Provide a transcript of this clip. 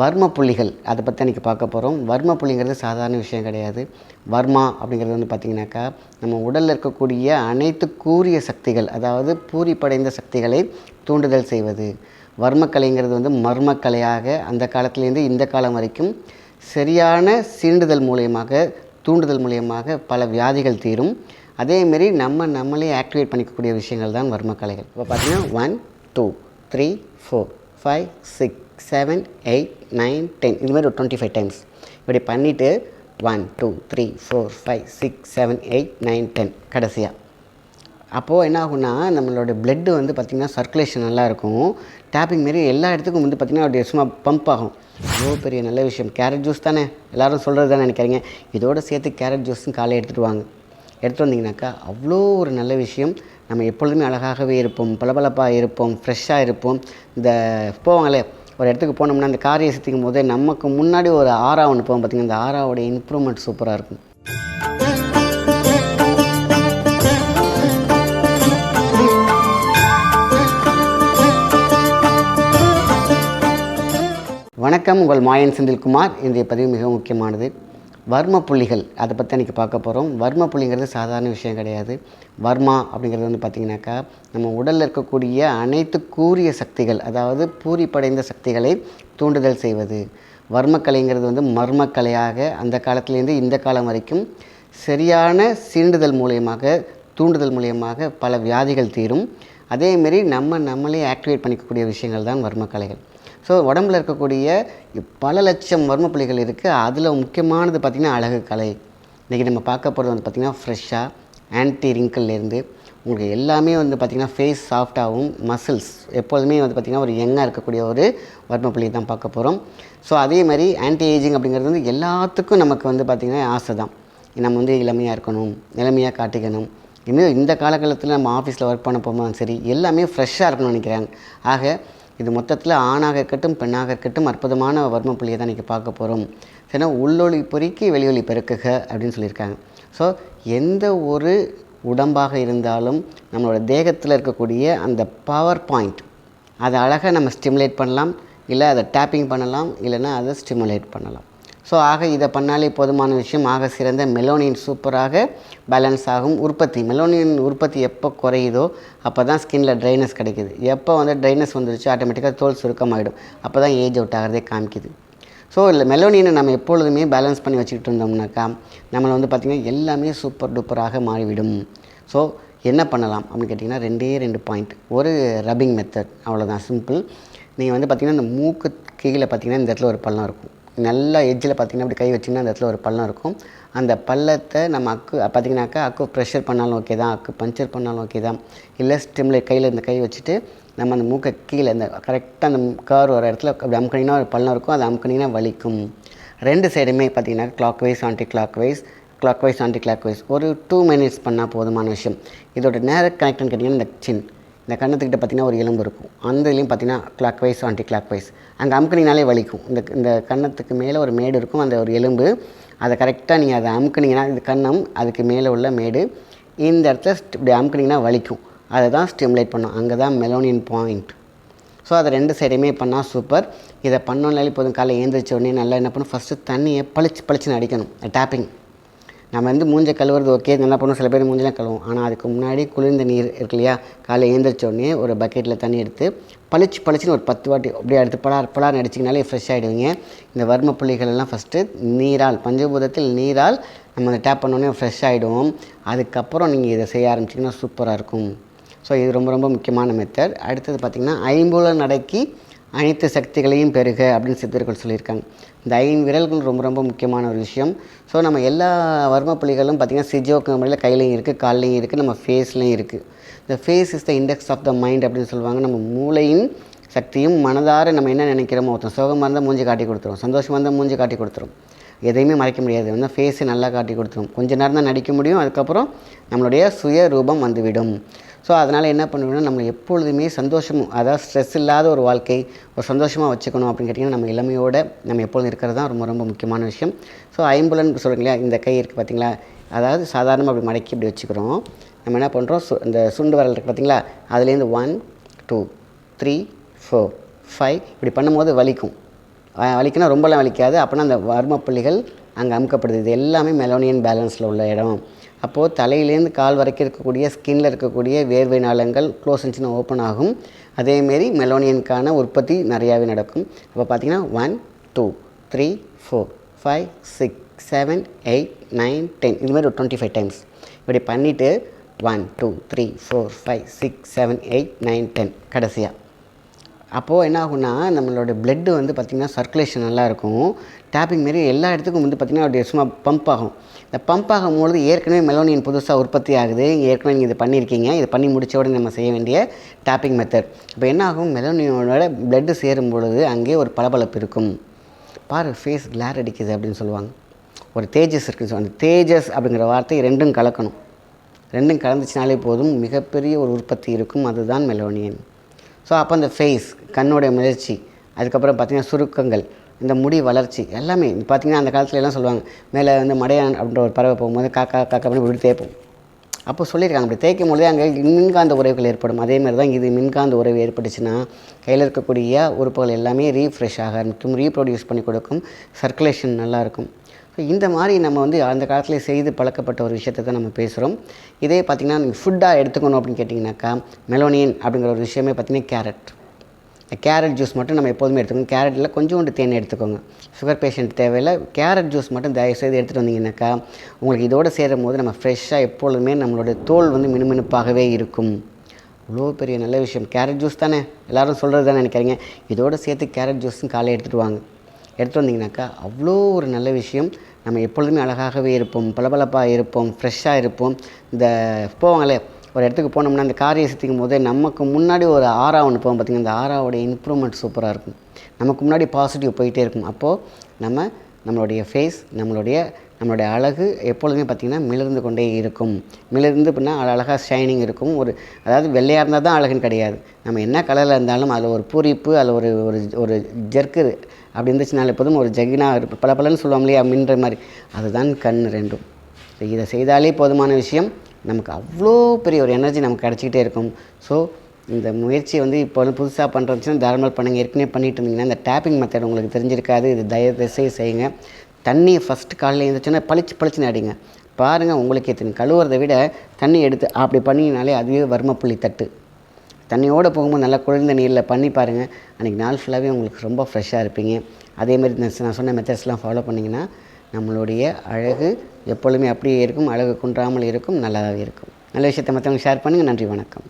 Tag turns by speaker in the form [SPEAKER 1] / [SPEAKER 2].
[SPEAKER 1] வர்ம புள்ளிகள் அதை பற்றி இன்றைக்கி பார்க்க போகிறோம் வர்ம புள்ளிங்கிறது சாதாரண விஷயம் கிடையாது. வர்மா அப்படிங்கிறது வந்து பார்த்திங்கனாக்கா நம்ம உடலில் இருக்கக்கூடிய அனைத்து கூரிய சக்திகள் அதாவது பூரிப்படைந்த சக்திகளை தூண்டுதல் செய்வது. வர்மக்கலைங்கிறது வந்து மர்மக்கலையாக அந்த காலத்துலேருந்து இந்த காலம் வரைக்கும் சரியான சீண்டுதல் மூலியமாக தூண்டுதல் மூலியமாக பல வியாதிகள் தீரும். அதேமாரி நம்ம நம்மளே ஆக்டிவேட் பண்ணிக்கக்கூடிய விஷயங்கள் தான் வர்மக்கலைகள். இப்போ பார்த்தீங்கன்னா one two three four five six seven eight nine ten இது மாதிரி ஒரு டுவெண்ட்டி ஃபைவ் டைம்ஸ் இப்படி பண்ணிவிட்டு one two three four five six seven eight nine ten கடைசியாக அப்போது என்ன ஆகும்னா நம்மளோட பிளட்டு வந்து பார்த்திங்கன்னா சர்க்குலேஷன் நல்லாயிருக்கும் டேப்பிங் மாரி எல்லா இடத்துக்கும் வந்து பார்த்திங்கன்னா அப்படியே சும்மா பம்ப் ஆகும். அவ்வளோ பெரிய நல்ல விஷயம். கேரட் ஜூஸ் தானே? எல்லாரும் சொல்கிறது தானே நினைக்கிறீங்க? இதோட சேர்த்து கேரட் ஜூஸும் காலையில் எடுத்துகிட்டு வாங்க. எடுத்துகிட்டு வந்தீங்கன்னாக்கா அவ்வளோ ஒரு நல்ல விஷயம். நம்ம எப்பொழுதுமே அழகாகவே இருப்போம் பளபளப்பாக இருப்போம் ஃப்ரெஷ்ஷாக இருப்போம். இந்த போவாங்களே ஒரு இடத்துக்கு போனோம்னா அந்த காரியை சுற்றிக்கும் போதே நமக்கு முன்னாடி ஒரு ஆறா ஒன்று போகும் பார்த்திங்கன்னா அந்த ஆறாவோட இம்ப்ரூவ்மெண்ட் சூப்பராக இருக்கும். வணக்கம் உங்கள் மாயன் செந்தில்குமார். இன்றைய பதிவு மிக முக்கியமானது. வர்ம புள்ளிகள் அதை பற்றி இன்றைக்கி பார்க்க போகிறோம் வர்ம புள்ளிங்கிறது சாதாரண விஷயம் கிடையாது. வர்மா அப்படிங்கிறது வந்து பார்த்திங்கனாக்கா நம்ம உடலில் இருக்கக்கூடிய அனைத்து கூரிய சக்திகள் அதாவது பூரிப்படைந்த சக்திகளை தூண்டுதல் செய்வது. வர்மக்கலைங்கிறது வந்து மர்மக்கலையாக அந்த காலத்திலேருந்து இந்த காலம் வரைக்கும் சரியான சீண்டுதல் மூலியமாக தூண்டுதல் மூலியமாக பல வியாதிகள் தீரும். அதேமாரி நம்ம நம்மளே ஆக்டிவேட் பண்ணிக்கக்கூடிய விஷயங்கள் தான் வர்மக்கலைகள். ஸோ உடம்புல இருக்கக்கூடிய பல லட்சம் வர்மப்புள்ளிகள் இருக்குது அதில் முக்கியமானது பார்த்திங்கன்னா அழகு கலை. இன்றைக்கி நம்ம பார்க்க போகிறது வந்து பார்த்திங்கன்னா ஃப்ரெஷ்ஷாக ஆன்டி ரிங்கிள்லேருந்து உங்களுக்கு எல்லாமே வந்து பார்த்திங்கன்னா ஃபேஸ் சாஃப்டாகவும் மசில்ஸ் எப்போதுமே வந்து பார்த்திங்கன்னா ஒரு யங்காக இருக்கக்கூடிய ஒரு வர்மப்புள்ளி தான் பார்க்க போகிறோம் ஸோ அதே மாதிரி ஆன்டி ஏஜிங் அப்படிங்கிறது வந்து எல்லாத்துக்கும் நமக்கு வந்து பார்த்திங்கன்னா ஆசை தான் நம்ம வந்து இளமையாக இருக்கணும் இளமையாக காட்டிக்கணும். இனிமேல் இந்த காலகட்டத்தில் நம்ம ஆஃபீஸில் ஒர்க் பண்ண போகும்போது சரி எல்லாமே ஃப்ரெஷ்ஷாக இருக்கணும்னு நினைக்கிறாங்க. ஆக இது மொத்தத்தில் ஆணாக இருக்கட்டும் பெண்ணாக இருக்கட்டும் அற்புதமான வர்ம புள்ளியை தான் இன்றைக்கி பார்க்க போகிறோம் ஏன்னா உள்ளொளி பொறிக்கி வெளியொலி பெருக்குக அப்படின்னு சொல்லியிருக்காங்க. ஸோ எந்த ஒரு உடம்பாக இருந்தாலும் நம்மளோட தேகத்தில் இருக்கக்கூடிய அந்த பவர் பாயிண்ட் அதை அழகாக நம்ம ஸ்டிமுலேட் பண்ணலாம். இல்லை அதை டேப்பிங் பண்ணலாம். இல்லைன்னா அதை ஸ்டிமுலேட் பண்ணலாம். ஸோ ஆக இதை பண்ணாலே போதுமான விஷயம். ஆக சிறந்த மெலோனின் சூப்பராக பேலன்ஸ் ஆகும். உற்பத்தி மெலோனின் உற்பத்தி எப்போ குறையுதோ அப்போ தான் ஸ்கின்ல ட்ரைனஸ் கிடைக்குது. எப்போ வந்து ட்ரைனஸ் வந்துருச்சு ஆட்டோமேட்டிக்காக தோல் சுருக்கமாகிடும் அப்போ தான் ஏஜ் அவுட் ஆகிறதே காமிக்குது. ஸோ இல்லை மெலோனினை நம்ம எப்பொழுதுமே பேலன்ஸ் பண்ணி வச்சுக்கிட்டு இருந்தோம்னாக்கா நம்மளை வந்து பார்த்திங்கன்னா எல்லாமே சூப்பர் டூப்பராக மாறிவிடும். ஸோ என்ன பண்ணலாம் அப்படின்னு கேட்டிங்கன்னா ரெண்டே ரெண்டு பாயிண்ட் ஒரு ரப்பிங் மெத்தட் அவ்வளோதான் சிம்பிள் நீங்கள் வந்து பார்த்திங்கன்னா இந்த மூக்கு கீழே பார்த்திங்கன்னா இந்த இடத்துல ஒரு பள்ளம் இருக்கும். நல்லா எஜ்ஜில் பார்த்திங்கன்னா அப்படி கை வச்சிங்கன்னா அந்த இடத்துல ஒரு பள்ளம் இருக்கும். அந்த பள்ளத்தை நம்ம அக்கு பார்த்திங்கனாக்கா அக்கு ப்ரெஷர் பண்ணாலும் ஓகே தான் அக்கு பஞ்சர் பண்ணாலும் ஓகே தான். இல்லை ஸ்டிம்ல கையில் இந்த கை வச்சுட்டு நம்ம அந்த மூக்கை கீழே இந்த கரெக்டாக அந்த கார் வர இடத்துல அப்படி அமுக்கினீங்கன்னா ஒரு பள்ளம் இருக்கும். அதை அமுக்கினீங்கன்னா வலிக்கும். ரெண்டு சைடுமே பார்த்திங்கன்னா clockwise anticlockwise clockwise anticlockwise ஒரு டூ மினிட்ஸ் பண்ணால் போதுமான விஷயம். இதோட நேர கனெக்ட்னு கேட்டிங்கன்னா இந்த சின் இந்த கண்ணத்துக்கிட்ட பார்த்திங்கன்னா ஒரு எலும்பு இருக்கும். அந்த இதுலேயும் பார்த்திங்கன்னா clockwise anticlockwise அங்கே அமுக்குனிங்கனாலே வலிக்கும். இந்த இந்த கன்னத்துக்கு மேலே ஒரு மேடு இருக்கும். அந்த ஒரு எலும்பு அதை கரெக்டாக நீங்கள் அதை அமுக்கினீங்கன்னா இந்த கன்னம் அதுக்கு மேலே உள்ள மேடு இந்த இடத்துல இப்படி அமுக்குனிங்கன்னா வலிக்கும். அதை தான் ஸ்டிமுலேட் பண்ணும். அங்கே தான் மெலோனியன் பாயிண்ட் ஸோ அதை ரெண்டு சைடுமே பண்ணால் சூப்பர் இதை பண்ணோன்னாலே போதும். காலையில் ஏந்திரிச்ச உடனே நல்லா என்ன பண்ணும்? ஃபஸ்ட்டு தண்ணியை பளிச்சு பளிச்சுன்னு அடிக்கணும். டேப்பிங் நம்ம வந்து மூஞ்சை கழுவுறது ஓகே நல்லா பண்ணுவோம் சில பேர் மூஞ்செலாம் கழுவும். ஆனால் அதுக்கு முன்னாடி குளிர்ந்த நீர் இருக்கு இல்லையா? காலையில் எழுந்திரிச்ச ஒரு பக்கெட்டில் தண்ணி எடுத்து பளிச்சு பளிச்சுன்னு ஒரு பத்து வாட்டி அப்படியே எடுத்து பலார் பலார் அடிச்சிங்கனாலே ஃப்ரெஷ் ஆகிடுவீங்க இந்த வர்ம புள்ளிகள் எல்லாம் ஃபஸ்ட்டு நீரால் பஞ்சபூதத்தில் நீரால் நம்ம அதை டேப் பண்ணோடனே ஃப்ரெஷ் ஆகிடுவோம் அதுக்கப்புறம் நீங்கள் இதை செய்ய ஆரம்பிச்சிங்கன்னா சூப்பராக இருக்கும். ஸோ இது ரொம்ப ரொம்ப முக்கியமான மெத்தட் அடுத்தது பார்த்திங்கன்னா ஐம்புல நடக்கி அனைத்து சக்திகளையும் பெருக அப்படின்னு சித்தர்கள் சொல்லியிருக்காங்க. இந்த விரல்கள் ரொம்ப ரொம்ப முக்கியமான ஒரு விஷயம். ஸோ நம்ம எல்லா வர்ம புள்ளிகளும் பார்த்திங்கன்னா சிஜோக்கு முறையில் கையிலையும் இருக்குது கால்லையும் இருக்குது நம்ம ஃபேஸ்லையும் இருக்குது இந்த face is the index of the mind அப்படின்னு சொல்லுவாங்க. நம்ம மூளையின் சக்தியும் மனதார நம்ம என்ன நினைக்கிறோமோ ஒருத்தன் சோகமாக இருந்தால் மூஞ்சி காட்டி கொடுத்துரும் சந்தோஷமாக இருந்தால் மூஞ்சி காட்டி கொடுத்துரும். எதையுமே மறைக்க முடியாது. வந்து ஃபேஸை நல்லா காட்டி கொடுத்துரும். கொஞ்ச நேரம் தான் நடிக்க முடியும் அதுக்கப்புறம் நம்மளுடைய சுய ரூபம் வந்துவிடும். ஸோ அதனால் என்ன பண்ணுவோம்னா நம்ம எப்பொழுதுமே சந்தோஷமும் அதாவது ஸ்ட்ரெஸ் இல்லாத ஒரு வாழ்க்கை ஒரு சந்தோஷமாக வச்சுக்கணும் அப்படின்னு கேட்டிங்கன்னா நம்ம இளமையோட நம்ம எப்பொழுதும் இருக்கிறது தான் ரொம்ப ரொம்ப முக்கியமான விஷயம். ஸோ ஐம்புலன் சொல்கிறீங்களா இந்த கை இருக்குது பார்த்தீங்களா அதாவது சாதாரணமாக அப்படி மடக்கி இப்படி வச்சுக்கிறோம். நம்ம என்ன பண்ணுறோம் சு இந்த சுண்டு வரல் இருக்குது பார்த்திங்களா அதுலேருந்து one two three four five இப்படி பண்ணும்போது வலிக்கும். வலிக்குன்னா ரொம்பலாம் வலிக்காது. அப்படின்னா அந்த வர்ம புள்ளிகள் அங்கே அமுக்கப்படுது. இது எல்லாமே மெலோனியன் பேலன்ஸில் உள்ள இடம். அப்போது தலையிலேருந்து கால் வரைக்கும் இருக்கக்கூடிய ஸ்கின்ல இருக்கக்கூடிய வேர்வை நாளங்கள் க்ளோஸ் இருந்துச்சுன்னா ஓப்பன் ஆகும். அதேமாரி மெலோனியனுக்கான உற்பத்தி நிறையாவே நடக்கும். அப்போ பார்த்தீங்கன்னா one two three four five six seven eight nine ten இது மாதிரி ஒரு டுவெண்ட்டி ஃபைவ் டைம்ஸ் இப்படி பண்ணிவிட்டு one two three four five six seven eight nine ten கடைசியாக அப்போது என்ன ஆகும்னா நம்மளோட பிளட்டு வந்து பார்த்திங்கன்னா சர்க்குலேஷன் நல்லா இருக்கும். டேப்பிங் மாரி எல்லா இடத்துக்கும் வந்து பார்த்திங்கன்னா அப்படியே சும்மா பம்ப் ஆகும். இந்த பம்ப் ஆகும்பொழுது ஏற்கனவே மெலோனியன் புதுசாக உற்பத்தி ஆகுது. ஏற்கனவே நீங்கள் இது பண்ணியிருக்கீங்க. இது பண்ணி முடிச்ச உடனே நம்ம செய்ய வேண்டிய டேப்பிங் மெத்தட் இப்போ என்ன ஆகும்? மெலோனியோட பிளட்டு சேரும் பொழுது அங்கேயே ஒரு பளபளப்பு இருக்கும். பாரு ஃபேஸ் கிளார் அடிக்குது அப்படின்னு சொல்லுவாங்க. ஒரு தேஜஸ் இருக்குன்னு சொல்லுவாங்க. அந்த தேஜஸ் அப்படிங்கிற வார்த்தை ரெண்டும் கலக்கணும். ரெண்டும் கலந்துச்சுனாலே போதும். மிகப்பெரிய ஒரு உற்பத்தி இருக்கும். அதுதான் மெலோனியன் ஸோ அப்போ அந்த ஃபேஸ் கண்ணோடைய முயற்சி. அதுக்கப்புறம் பார்த்திங்கன்னா சுருக்கங்கள். இந்த முடி வளர்ச்சி எல்லாமே. பார்த்திங்கன்னா அந்த காலத்துல எல்லாம் சொல்லுவாங்க மேலே வந்து மடையான் அப்படின்ற ஒரு பறவை போகும்போது காக்கா காக்கா அப்படின்னு இப்படி தேய்ப்போம் அப்போ சொல்லியிருக்காங்க அப்படி தேய்க்கும் பொழுதே அங்கே மின்காந்த உறவுகள் ஏற்படும். அதே மாதிரி தான் இது மின்காந்த உறவு ஏற்பட்டுச்சுன்னா கையில் இருக்கக்கூடிய உறுப்புகள் எல்லாமே ரீஃப்ரெஷ் ஆக ஆரம்பிக்கும் ரீப்ரொடியூஸ் பண்ணி கொடுக்கும் சர்க்குலேஷன் நல்லாயிருக்கும் ஸோ இந்த மாதிரி நம்ம வந்து அந்த காலத்தில் செய்து பழக்கப்பட்ட ஒரு விஷயத்தை தான் நம்ம பேசுகிறோம் இதே பார்த்திங்கன்னா நீங்கள் ஃபுட்டாக எடுத்துக்கணும் அப்படின்னு கேட்டிங்கனாக்கா மெலோனியன் அப்படிங்கிற ஒரு விஷயமே பார்த்திங்கன்னா கேரட் கேரட் ஜூஸ் மட்டும் நம்ம எப்போதுமே எடுத்துக்கோங்க. கேரட்டில் கொஞ்சோண்டு தேன் எடுத்துக்கோங்க. சுகர் பேஷண்ட் தேவையில்லை. கேரட் ஜூஸ் மட்டும் தயவுசெய்து எடுத்துகிட்டு வந்தீங்கன்னாக்கா உங்களுக்கு இதோடு சேரும் போது நம்ம ஃப்ரெஷ்ஷாக எப்பொழுதுமே நம்மளோட தோல் வந்து மினுமினுப்பாகவே இருக்கும். இவ்வளோ பெரிய நல்ல விஷயம். கேரட் ஜூஸ் தானே? எல்லாரும் சொல்கிறது தானே நினைக்கிறீங்க? இதோடு சேர்த்து கேரட் ஜூஸும் காலையில் எடுத்துகிட்டு வாங்க. எடுத்துகிட்டு வந்தீங்கன்னாக்கா அவ்வளோ ஒரு நல்ல விஷயம். நம்ம எப்பொழுதுமே அழகாகவே இருப்போம். பளபளப்பாக இருப்போம். ஃப்ரெஷ்ஷாக இருப்போம். இந்த போவாங்களே ஒரு இடத்துக்கு போனோம்னா அந்த காரியை சித்திக்கும் போது நமக்கு முன்னாடி ஒரு ஆறா ஒன்று போவோம் பார்த்திங்கன்னா அந்த ஆறாவோட இம்ப்ரூவ்மெண்ட் சூப்பராக இருக்கும். நமக்கு முன்னாடி பாசிட்டிவ் போயிட்டே இருக்கும். அப்போது நம்ம நம்மளுடைய ஃபேஸ் நம்மளுடைய நம்மளுடைய அழகு எப்பொழுதுமே பார்த்திங்கன்னா மிளர்ந்து கொண்டே இருக்கும். மிளர்ந்து அப்படின்னா அழகாக ஷைனிங் இருக்கும். ஒரு அதாவது வெள்ளையாக இருந்தால் தான் அழகுன்னு கிடையாது. நம்ம என்ன கலரில் இருந்தாலும் அதில் ஒரு பூரிப்பு அதில் ஒரு ஒரு ஒரு ஜெர்க்கு அப்படி இருந்துச்சுனால எப்போதும் ஒரு ஜகினா பல பலன்னு சொல்லுவோம் இல்லையா? மின்ற மாதிரி. அதுதான் கண் ரெண்டும். இதை செய்தாலே போதுமான விஷயம். நமக்கு அவ்வளோ பெரிய ஒரு எனர்ஜி நமக்கு கிடச்சிக்கிட்டே இருக்கும். ஸோ இந்த முயற்சியை வந்து இப்போ வந்து புதுசாக பண்ணுறதுச்சுன்னா தாராளமாக பண்ணுங்கள் ஏற்கனவே பண்ணிட்டு இருந்தீங்கன்னா இந்த டேப்பிங் மெத்தட் உங்களுக்கு தெரிஞ்சிருக்காது. இது தய செய்து செய்யுங்க. தண்ணியை ஃபஸ்ட்டு காலையில் எழுந்துச்சுன்னா பளிச்சு பளிச்சுன்னு அடிங்க. பாருங்கள் உங்களுக்கே தெரியும் கழுவுறதை விட தண்ணி எடுத்து அப்படி பண்ணிங்கனாலே அதுவே வர்மப்புள்ளி தட்டு. தண்ணியோடு போகும்போது நல்லா குளிர்ந்த நீரில் பண்ணி பாருங்கள் அன்றைக்கி நாள் ஃபுல்லாகவே உங்களுக்கு ரொம்ப ஃப்ரெஷ்ஷாக இருப்பீங்க. அதேமாதிரி நான் சொன்ன மெத்தட்ஸ்லாம் ஃபாலோ பண்ணிங்கன்னா நம்மளுடைய அழகு எப்பொழுதுமே அப்படியே இருக்கும் அழகு குன்றாமல் இருக்கும் நல்லாவே இருக்கும். நல்ல விஷயத்தை மற்றவங்க ஷேர் பண்ணுங்கள் நன்றி வணக்கம்.